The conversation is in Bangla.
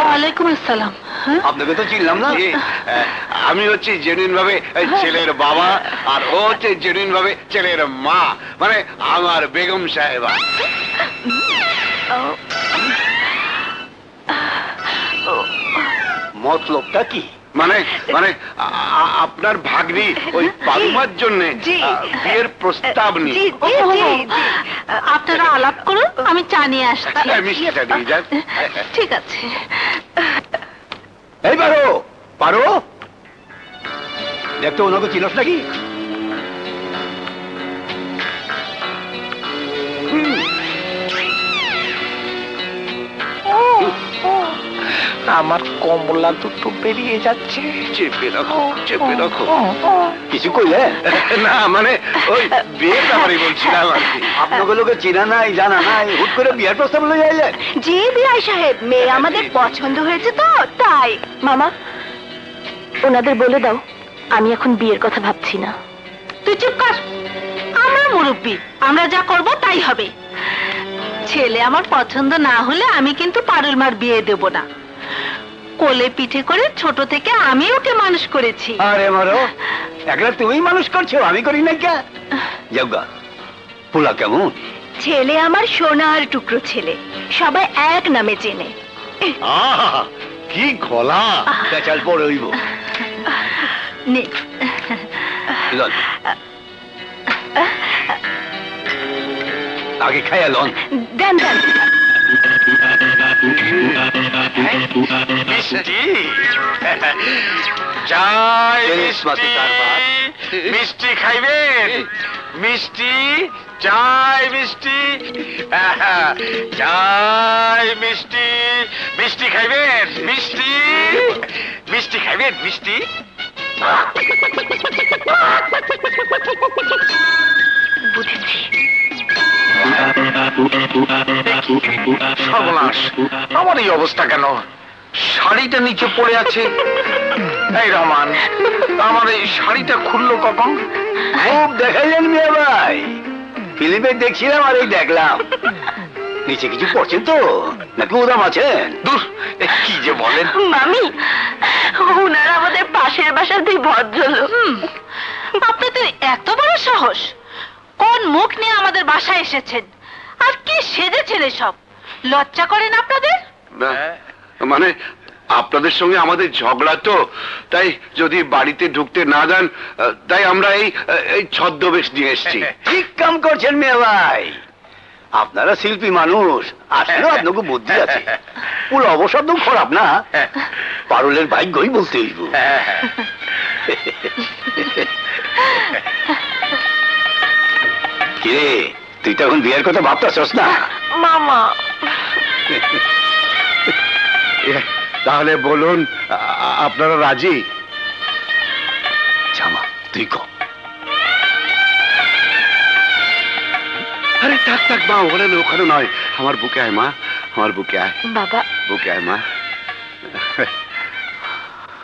ওয়ালাইকুম আসসালাম আপনাকে তো চিনলাম না? আমি হচ্ছি জেনুইন ভাবে ছেলের বাবা আর ও হচ্ছে জেনুইন ভাবে ছেলের মা। মানে আমার বেগম সাহেবা। মতলবটা কি? মানে মানে আপনার ভাগ্নি ওই পাদুমার জন্য বিয়ের প্রস্তাব নি নিয়ে। আপনারা আলাপ করুন আমি চা নিয়ে আসছি। যান ঠিক আছে। এই পারো পারো। দেখতে ওনাকে চিনস নাকি? আমার কমলা দুটো বেরিয়ে যাচ্ছে। চেপে রাখো চেপে রাখো। কিছু কইলে? না মানে ওই বিয়ের ব্যাপারে বলছিলাম আর কি। আপনাকে লোকে চেনা নাই জানা নাই হুট করে বিয়ার প্রস্তাব লই আইলেন জি বিআই সাহেব মেয়ে আমাদের পছন্দ হয়েছে তো তাই। মামা ওনাদের বলে দাও আমি এখন বিয়ের কথা ভাবছি না। তুই চুপ কর। আমরা মুরব্বী আমরা যা করব তাই হবে। ছেলে আমার পছন্দ না হলে আমি কিন্তু পারুল মার বিয়ে দেব না। কোলে পিঠে করে ছোট থেকে আমি ওকে মানুষ করেছি। আরে মারো একলা তুমি মানুষ করছ আমি করি না কে? যাওগা পোলা কেমন? ছেলে আমার সোনার টুকরো ছেলে সবাই এক নামে চেনে। আহা, কি গলা। পেঁচাল পরে হইব নে। লন। আগে খাইয়া লন। দেন দেন। মিষ্টি চাই Feliz মিষ্টি। কারবার। মিষ্টি খাইবেন মিষ্টি চাই মিষ্টি। চাই মিষ্টি। মিষ্টি খাইবেন মিষ্টি। মিষ্টি খাইবেন মিষ্টি? বুঝেছি। সর্বনাশ। আমার এই অবস্থা কেন? শাড়িটা নিচে পড়ে আছে। এই রহমান আমার এই শাড়িটা খুললো কখন? খুব দেখাইলেন মেয়ে ভাই। ফিলিপে দেখছিলাম আর এই দেখলাম। নিচে কিছু পড়ছেন তো? নাকি উদাম আছেন? দূর কি যে বলেন? মামি ওনারা আমাদের পাশের বাসার দুই ভদ্রলোক। আপনাদের এত বড় সাহস। কোন মুখ নিয়ে আমাদের বাসায় এসেছেন? আর কি সেজেছেন সব লজ্জা করেন আপনাদের? মানে আপনাদের সঙ্গে আমাদের ঝগড়া তো তাই যদি বাড়িতে ঢুকতে না দেন তাই আমরা এই এই ছদ্মবেশ নিয়ে এসেছি। ঠিক কাম করছেন মেয়ে ভাই। আপনারা শিল্পী মানুষ আসলেও আপনাকে বুদ্ধি আছে। পুরো অবশব্দ খারাপ না। পারুলের ভাগ্যই বলতে হইব। কিরে তুই তো এখন বিয়ের কথা ভাবতেছস না? মামা তাহলে বলুন আপনারা রাজি? জামা তুই কম আরে থাক থাক মা ওখানে ওখানে নয়। আমার বুকে আয় মা আমার বুকে আয়। বাবা। বুকে আয় মা।